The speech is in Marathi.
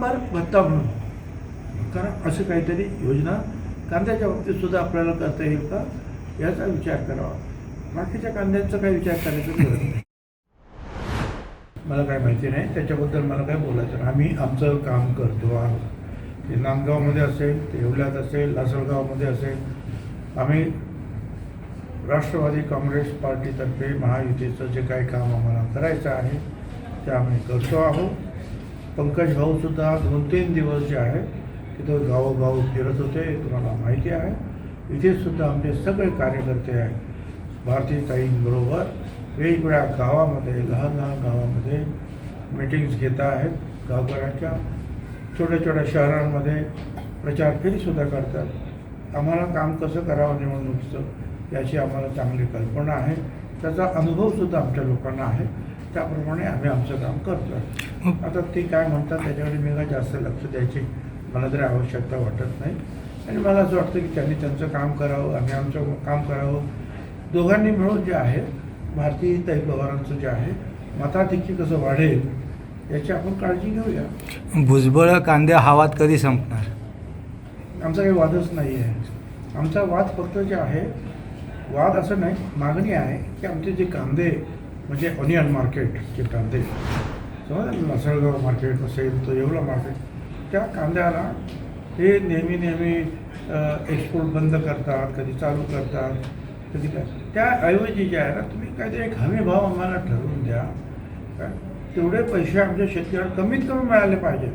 कामगार भत्ता म्हणून. कारण असं काहीतरी योजना कांद्याच्या बाबतीत सुद्धा आपल्याला करता येईल का याचा विचार करावा. बाकीच्या कांद्यांचा काही विचार करायचा गरज नाही. मला काय माहिती नाही त्याच्याबद्दल मला काय बोलायचं नाही. आम्ही आमचं काम करतो आहोत. ते नांदगावमध्ये असेल ते येवल्यात असेल लासलगावमध्ये असेल. आम्ही राष्ट्रवादी काँग्रेस पार्टीतर्फे महायुतीचं जे काही काम आम्हाला करायचं आहे ते आम्ही करतो आहोत. पंकज भाऊसुद्धा दोन तीन दिवस जे आहे तिथं गावोगाव फिरत होते तुम्हाला माहिती आहे. इथेसुद्धा आमचे सगळे कार्यकर्ते आहेत भारतीय ताईंबरोबर वेगवेगळ्या गावामध्ये लहान लहान गावामध्ये मीटिंग्स घेत आहेत. गावकऱ्यांच्या छोट्या छोट्या शहरांमध्ये प्रचार फेरीसुद्धा करतात. आम्हाला काम कसं करावं निवडणुकीचं याची आम्हाला चांगली कल्पना आहे. त्याचा अनुभवसुद्धा आमच्या लोकांना आहे. त्याप्रमाणे आम्ही आमचं काम करतो आता ते काय म्हणतात त्याच्याकडे मी काय जास्त लक्ष द्यायची मला तरी आवश्यकता वाटत नाही. आणि मला असं वाटतं की त्यांनी त्यांचं काम करावं आम्ही आमचं काम करावं. दोघांनी मिळून जे आहे भारतीय ताई पवारांचं जे आहे मताधिक्य कसं वाढेल याची आपण काळजी घेऊया. भुजबळ कांद्या हवात कधी संपणार? आमचा काही वादच नाही आहे आमचा वाद फक्त जे आहे वाद असं नाही मागणी आहे की आमचे जे कांदे म्हणजे ऑनियन मार्केटचे कांदे समजा लासळगाव मार्केट असेल तर येवला मार्केट त्या कांद्याला हे नेहमी नेहमी एक्सपोर्ट बंद करतात कधी चालू करतात कधी काय? त्याऐवजी जे आहे ना तुम्ही काहीतरी एक हमी भाव आम्हाला ठरवून द्या. काय तेवढे पैसे आमच्या शेतकऱ्याला कमीत कमी मिळाले पाहिजे